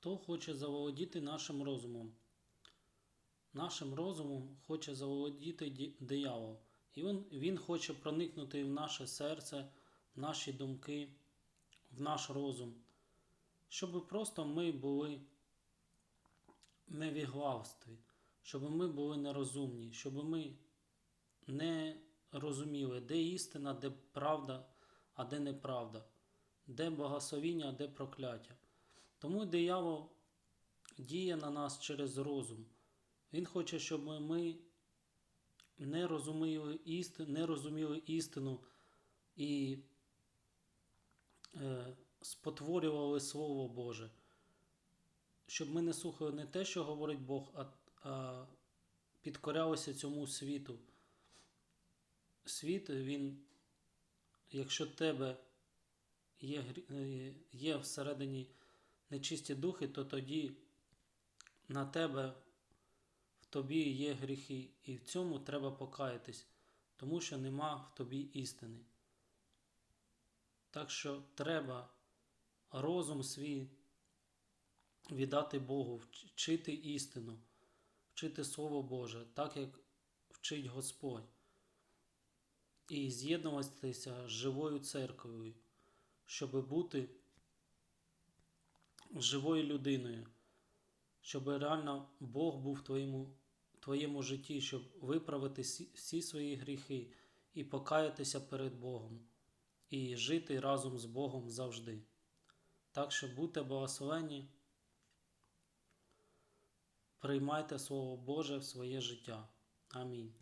Хто хоче заволодіти нашим розумом? Нашим розумом хоче заволодіти диявол. І він, він хоче проникнути в наше серце, в наші думки, в наш розум, щоб просто ми були в невіглавстві, щоб ми були нерозумні, щоб ми не розуміли, де істина, де правда, а де неправда, де благословіння, а де прокляття. Тому диявол діє на нас через розум. Він хоче, щоб ми не розуміли істину, не розуміли істину і е, спотворювали Слово Боже. Щоб ми не слухали не те, що говорить Бог, а, а підкорялися цьому світу. Світ, він, якщо тебе є, е, є всередині нечисті духи, то тоді на тебе в тобі є гріхи, і в цьому треба покаятись, тому що нема в тобі істини. Так що треба розум свій віддати Богу, вчити істину, вчити Слово Боже, так як вчить Господь, і з'єднуватися з живою церквою, щоб бути живою людиною, щоб реально Бог був в твоєму, твоєму житті, щоб виправити всі, свої гріхи і покаятися перед Богом, і жити разом з Богом завжди. Так що будьте благословені, приймайте Слово Боже в своє життя. Амінь.